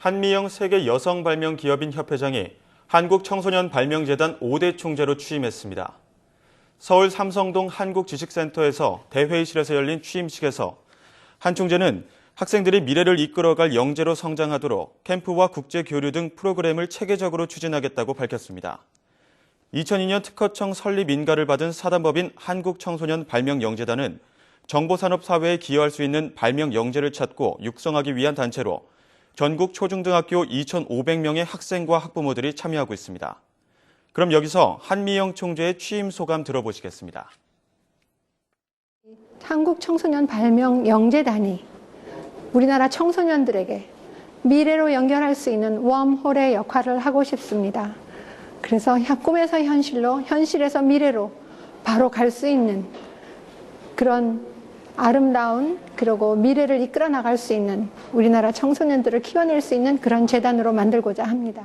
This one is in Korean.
한미영 세계 여성 발명 기업인 협회장이 한국 청소년 발명재단 5대 총재로 취임했습니다. 서울 삼성동 한국지식센터에서 대회의실에서 열린 취임식에서 한 총재는 학생들이 미래를 이끌어갈 영재로 성장하도록 캠프와 국제 교류 등 프로그램을 체계적으로 추진하겠다고 밝혔습니다. 2002년 특허청 설립 인가를 받은 사단법인 한국청소년 발명영재단은 정보산업 사회에 기여할 수 있는 발명 영재를 찾고 육성하기 위한 단체로 전국 초중등학교 2,500명의 학생과 학부모들이 참여하고 있습니다. 그럼 여기서 한미영 총재의 취임 소감 들어보시겠습니다. 한국 청소년 발명 영재단이 우리나라 청소년들에게 미래로 연결할 수 있는 웜홀의 역할을 하고 싶습니다. 그래서 꿈에서 현실로, 현실에서 미래로 바로 갈 수 있는 그런 아름다운 그리고 미래를 이끌어 나갈 수 있는 우리나라 청소년들을 키워낼 수 있는 그런 재단으로 만들고자 합니다.